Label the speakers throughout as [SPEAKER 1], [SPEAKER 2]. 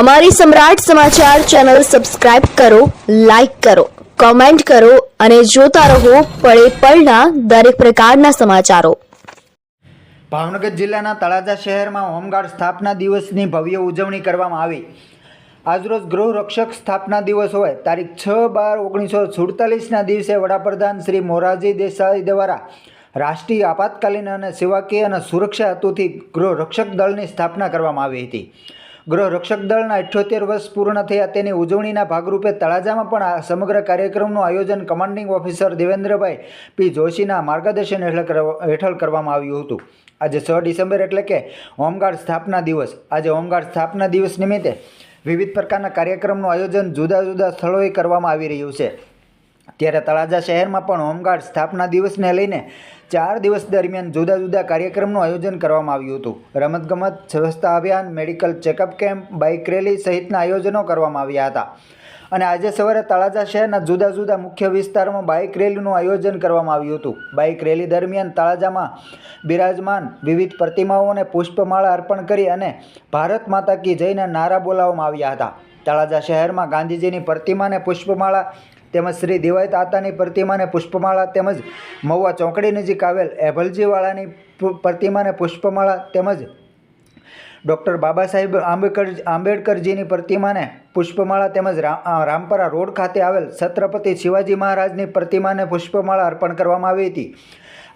[SPEAKER 1] અમારી Samrat Samachar channel subscribe કરો, like કરો, કોમેન્ટ કરો અને જોતા રહો પળે પળના દરેક પ્રકારના સમાચારો.
[SPEAKER 2] ભાવનગર જિલ્લાના તળાજા શહેરમાં હોમગાર્ડ સ્થાપના દિવસની ભવ્ય ઉજવણી કરવામાં આવી. આજરોજ ગૃહરક્ષક સ્થાપના દિવસ હોય. તારીખ છ બાર ઓગણીસો સુડતાલીસના દિવસે વડાપ્રધાન શ્રી મોરારજી દેસાઈ દ્વારા રાષ્ટ્રીય આપાતકાલીન અને સેવાકીય અને સુરક્ષા હેતુથી ગૃહ રક્ષક દળની સ્થાપના કરવામાં આવી હતી. ગૃહ રક્ષક દળના અઠ્યોતેર વર્ષ પૂર્ણ થયા તેની ઉજવણીના ભાગરૂપે તળાજામાં પણ આ સમગ્ર કાર્યક્રમનું આયોજન કમાન્ડિંગ ઓફિસર દેવેન્દ્રભાઈ પી જોશીના માર્ગદર્શન હેઠળ હેઠળ કરવામાં આવ્યું હતું. આજે છ ડિસેમ્બર એટલે કે હોમગાર્ડ સ્થાપના દિવસ. આજે હોમગાર્ડ સ્થાપના દિવસ નિમિત્તે વિવિધ પ્રકારના કાર્યક્રમનું આયોજન જુદા જુદા સ્થળોએ કરવામાં આવી રહ્યું છે. ત્યારે તળાજા શહેરમાં પણ હોમગાર્ડ સ્થાપના દિવસને લઈને ચાર દિવસ દરમિયાન જુદા જુદા કાર્યક્રમનું આયોજન કરવામાં આવ્યું હતું. રમતગમત, સ્વચ્છતા અભિયાન, medical checkup camp, bike rally સહિતના આયોજનો કરવામાં આવ્યા હતા. અને આજે સવારે તળાજા શહેરના જુદા જુદા મુખ્ય વિસ્તારોમાં બાઇક રેલીનું આયોજન કરવામાં આવ્યું હતું. બાઇક રેલી દરમિયાન તળાજામાં બિરાજમાન વિવિધ પ્રતિમાઓને પુષ્પમાળા અર્પણ કરી અને ભારત માતા કી જયના નારા બોલાવવામાં આવ્યા હતા. તળાજા શહેરમાં ગાંધીજીની પ્રતિમાને પુષ્પમાળા તેમજ શ્રી દિવાય તાતાની પ્રતિમાને પુષ્પમાળા તેમજ મહુવા ચોકડી નજીક આવેલ એભલજીવાળાની પ્રતિમાને પુષ્પમાળા તેમજ ડૉક્ટર બાબા સાહેબ આંબેડકર આંબેડકરજીની પ્રતિમાને પુષ્પમાળા તેમજ રામપરા રોડ ખાતે આવેલ છત્રપતિ શિવાજી મહારાજની પ્રતિમાને પુષ્પમાળા અર્પણ કરવામાં આવી હતી.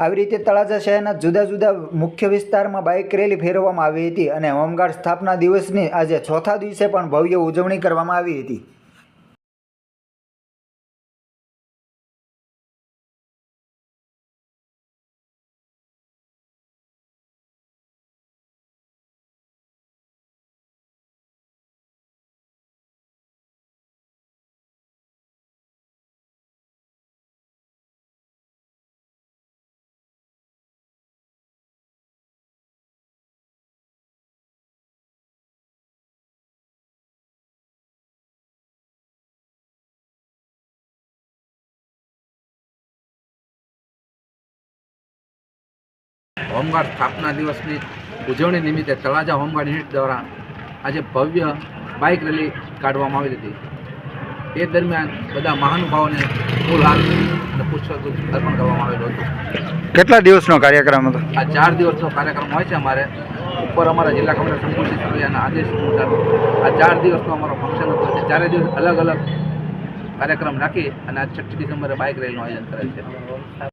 [SPEAKER 2] આવી રીતે તળાજા શહેરના જુદા જુદા મુખ્ય વિસ્તારમાં બાઇક રેલી ફેરવવામાં આવી હતી અને હોમગાર્ડ સ્થાપના દિવસની આજે ચોથા દિવસે પણ ભવ્ય ઉજવણી કરવામાં આવી હતી.
[SPEAKER 3] હોમગાર્ડ સ્થાપના દિવસની ઉજવણી નિમિત્તે તળાજા હોમગાર્ડ યુનિટ દ્વારા આજે ભવ્ય બાઇક રેલી કાઢવામાં આવી હતી. એ દરમિયાન બધા મહાનુભાવોને ફૂલ હાર અને પુષ્પગુચ્છ અર્પણ કરવામાં આવેલું હતું.
[SPEAKER 2] કેટલા દિવસનો કાર્યક્રમ હતો?
[SPEAKER 3] આ ચાર દિવસનો કાર્યક્રમ હોય છે અમારે. ઉપર અમારા જિલ્લા કમિશનર સંકુલજી સરવૈયાના આદેશ મુજબ આ ચાર દિવસનો અમારો ફંક્શન હતો. તે ચારે દિવસ અલગ અલગ કાર્યક્રમ રાખી અને આ છઠ્ઠી ડિસેમ્બરે બાઇક રેલીનું આયોજન કરે છે.